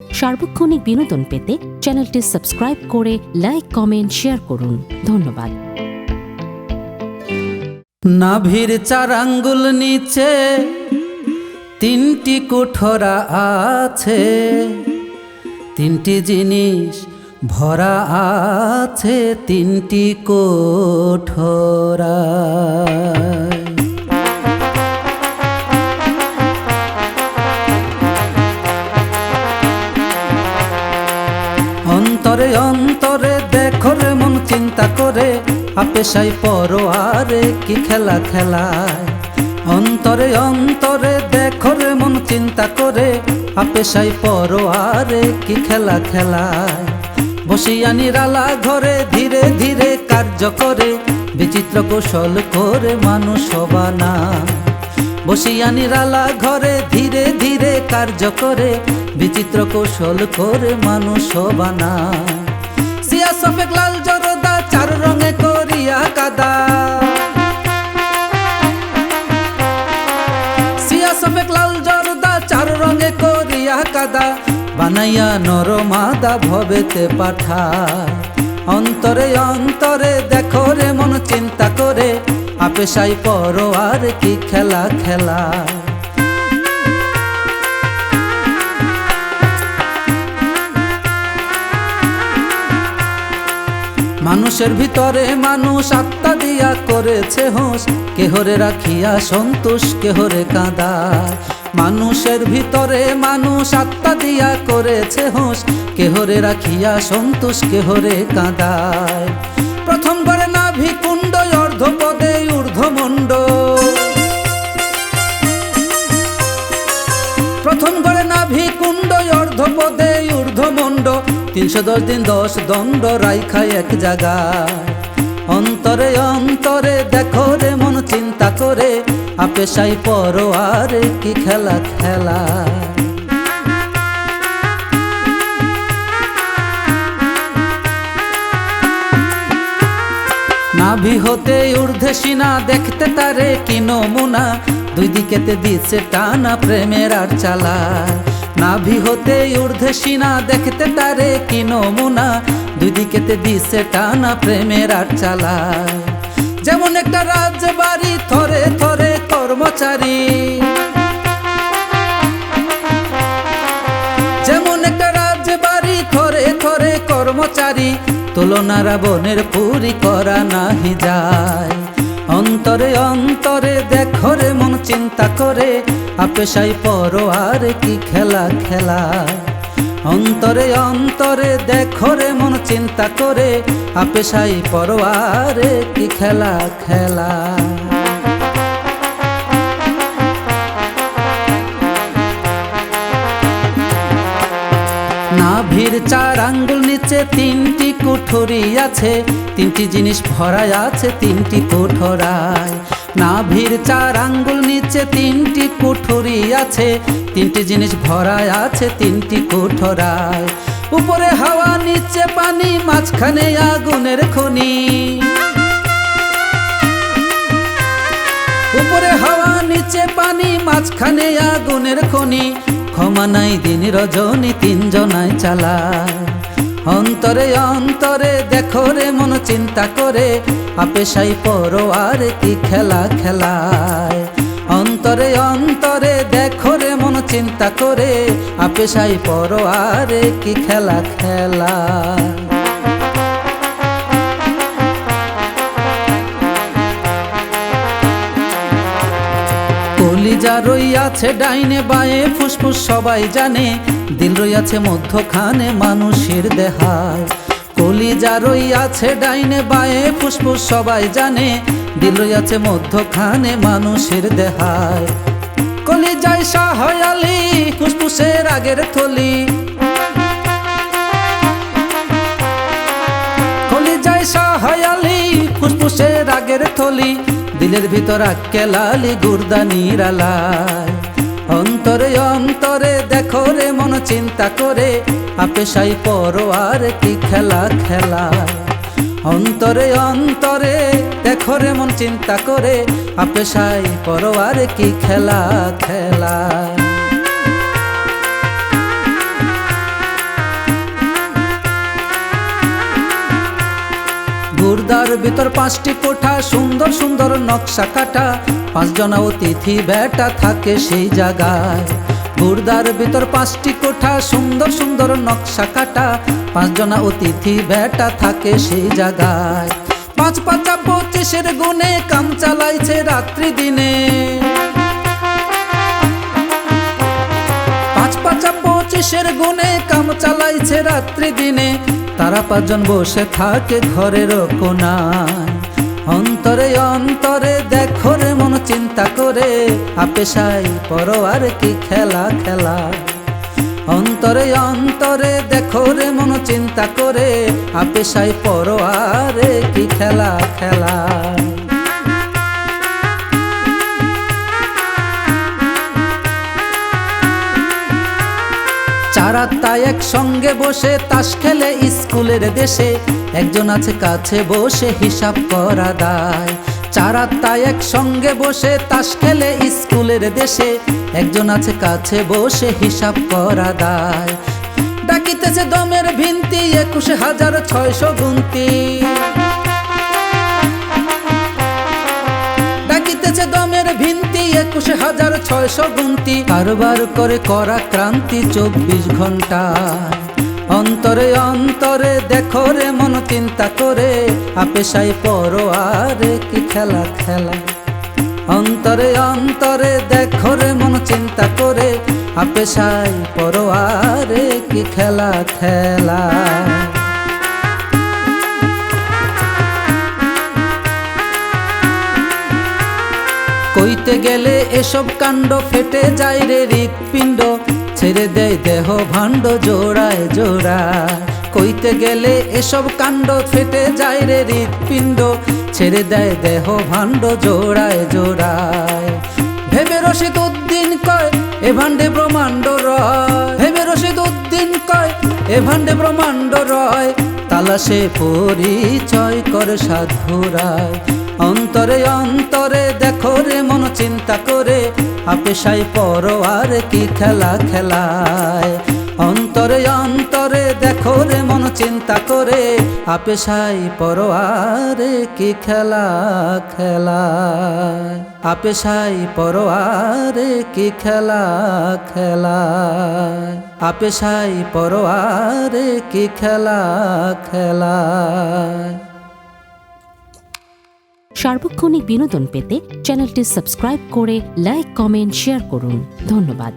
সার্বক্ষণিক বিনোদন পেতে চ্যানেলটি সাবস্ক্রাইব করে লাইক, কমেন্ট, শেয়ার করুন। ধন্যবাদ। নাভির চার আঙ্গুল নিচে তিনটি কোঠরা আছে। তিনটি জিনিস ভরা আছে, তিনটি কোঠরা। পরো আরে কি খেলা খেলায়? অন্তরে অন্তরে দেখো রে মন চিন্তা করে আপেশাই পরো আরে কি খেলা খেলায়? বসিয়া নিরালা ঘরে ধীরে ধীরে কার্য করে, বিচিত্র কৌশল করে মানুষ বানায় বসিয়া নিরালা ঘরে ধীরে ধীরে কার্য করে, বিচিত্র কৌশল করে মানুষ বানায় সিয়া সফেক সিয়া সফেক লাল জর্দা, চার রঙে করিয়া কাদা। বানাইয়া নরমাদা ভবেতে পাঠা। অন্তরে অন্তরে দেখো রে মন চিন্তা করে আপেশাই পর আর কি খেলা খেলা। মানুষের ভিতরে মানুষ আত্মা দিয়া করেছে হোস কেহরে রাখিয়া সন্তোষ, কেহরে কাঁদায় মানুষের ভিতরে মানুষ আত্মা দিয়া করেছে হোস কেহরে রাখিয়া সন্তোষ, কেহরে কাঁদায়। প্রথম করে নাভি কুণ্ড অর্ধপদে ঊর্ধ্বমণ্ড। প্রথম করে নাভি কুণ্ড অর্ধপদে ঊর্ধ্বমণ্ড। তিনশো দশ দিন দশ দণ্ড রাইখায় এক জায়গায় অন্তরে অন্তরে দেখো রে মন চিন্তা করে আপেশাই পরো আর কি খেলা খেলা। নাভি হতে ঊর্ধ্বে সিনা দেখতে তারে কি নমুনা, দুই দিকেতে দিচ্ছে টানা প্রেমের আর চালা। নাভি হতে ঊর্ধ্বে সিনা, দেখতে তারে কি নমুনা? দুই দিকেতে দিচ্ছে টানা প্রেমের আর চালায় যেমন একটা রাজবাড়ি, থরে থরে কর্মচারী। যেমন একটা রাজবাড়ি, থরে থরে কর্মচারী। তুলনারা বনের পুরি করা নাহি যায়। অন্তরে অন্তরে দেখো রে মন চিন্তা করে আপেশাই পরো আর কি খেলা খেলা। অন্তরে অন্তরে দেখো রে মন চিন্তা করে আপেশাই পরো আর কি খেলা খেলা। নাভির চার আঙ্গুল নিচে, তিনটি কুঠুরি আছে। তিনটি জিনিস ভরায় আছে, তিনটি কুঠরায়। নাভির চার আঙ্গুল নিচে, তিনটি কুঠুরি আছে। তিনটি জিনিস ভরায় আছে, তিনটি কুঠরায়। উপরে হাওয়া, নিচে পানি, মাঝখানে আগুনের খনি। উপরে হাওয়া, নিচে পানি, মাঝখানে আগুনের খনি। ক্ষমা নাই, দিন রজনী তিনজনায় চালা। অন্তরে অন্তরে দেখো রে, মন চিন্তা করে আপেশাই পরো আর কি খেলা খেলায়। অন্তরে অন্তরে দেখো রে, মন চিন্তা করে আপেশাই পরো আর কি খেলা খেলায়। কলিজা রইয়াছে ডাইনে বায়ে, ফুসফুস সবাই জানে। দিল রইয়াছে মধ্যখানে মানুষের দেহায়। কলিজা রইয়াছে ডাইনে বায়ে, ফুসফুস সবাই জানে। দিল রইয়াছে মধ্যখানে মানুষের দেহায়। কলিজায় শাহয়ালি, ফুসফুসের আগের থলি। কলিজায় শাহয়ালি, ফুসফুসের আগের থলি। দিলের ভিতর কেলালি গুর্দা নিরালায় অন্তরে অন্তরে দেখো রে, মন চিন্তা করে আপেশাই আর কি খেলা খেলা অন্তরে অন্তরে দেখো রে, মন চিন্তা করে আপেশাই আর কি খেলা খেলা গুর্দার ভিতর পাঁচটি কোঠা, সুন্দর সুন্দর নকশা কাটা। পাঁচজনা অতিথি বেটা থাকে সেই জায়গায়। গুর্দার ভিতর পাঁচটি কোঠা, সুন্দর সুন্দর নকশা কাটা। পাঁচজনা অতিথি বেটা থাকে সেই জায়গায়। পাঁচ পাঁচা পঁচিশের গুণে কাম চালাইছে রাত্রি দিনে। পাঁচ পাঁচা পঁচিশের গুণে কাম চালাইছে রাত্রি দিনে। তারা পাঁচজন বসে থাকে ঘরের কোনায়। অন্তরে অন্তরে দেখো রে মন চিন্তা করে আপেশাই পরোয়ার কি খেলা খেলা। অন্তরে অন্তরে দেখো রে মন চিন্তা করে আপেশাই পরোয়ারে কি খেলা খেলা। চার আত্মায় একসঙ্গে বসে, তাস খেলে স্কুলের দেশে। একজন আছে কাছে বসে, হিসাব করা দায়। চার আত্মায় একসঙ্গে বসে, তাস খেলে স্কুলের দেশে। একজন আছে কাছে বসে, হিসাব করা দায়। ডাকিতেছে দমের ভিন্তি, একুশে হাজার ছয়শো গুনতি। একুশে হাজার ছয়শো গুনতি। কারবার করে করা ক্রান্তি চব্বিশ ঘণ্টা। অন্তরে অন্তরে দেখো রে মন চিন্তা করে আপেশাই পরোয়ারে কি খেলা খেলা। অন্তরে অন্তরে দেখো রে মন চিন্তা করে আপেশাই পরোয়ারে কি খেলা খেলা। কইতে গেলে এসব কাণ্ড ফেটে যায় রে হৃৎপিণ্ড। ছেড়ে দেয় দেহ ভাণ্ড, জোড়ায় জোড়ায়। কইতে গেলে এসব কাণ্ড ফেটে যায় রে হৃৎপিণ্ড। ছেড়ে দেয় দেহ ভাণ্ড, জোড়ায় জোড়ায়। ভেবে রশিদ উদ্দিন কয় এ ভাণ্ডে ব্রহ্মাণ্ড রয়। ভেবে রশিদ উদ্দিন কয়, এ ব্রহ্মাণ্ড রয়। তালাশে পরিচয় করে সাধুরায় অন্তরে অন্তরে দেখো রে মন চিন্তা করে আপেশাই আর কি খেলা খেলায়। অন্তরে অন্তরে দেখো রে মন চিন্তা করে। আপেশাই পরোয়ারে কি খেলা খেলায় আপেশাই পরোয়ারে কি খেলা খেলায় আপেশাই পরোয়ারে কি খেলা খেলা। সার্বক্ষণিক বিনোদন পেতে চ্যানেলটি সাবস্ক্রাইব করে, লাইক, কমেন্ট, শেয়ার করুন। ধন্যবাদ।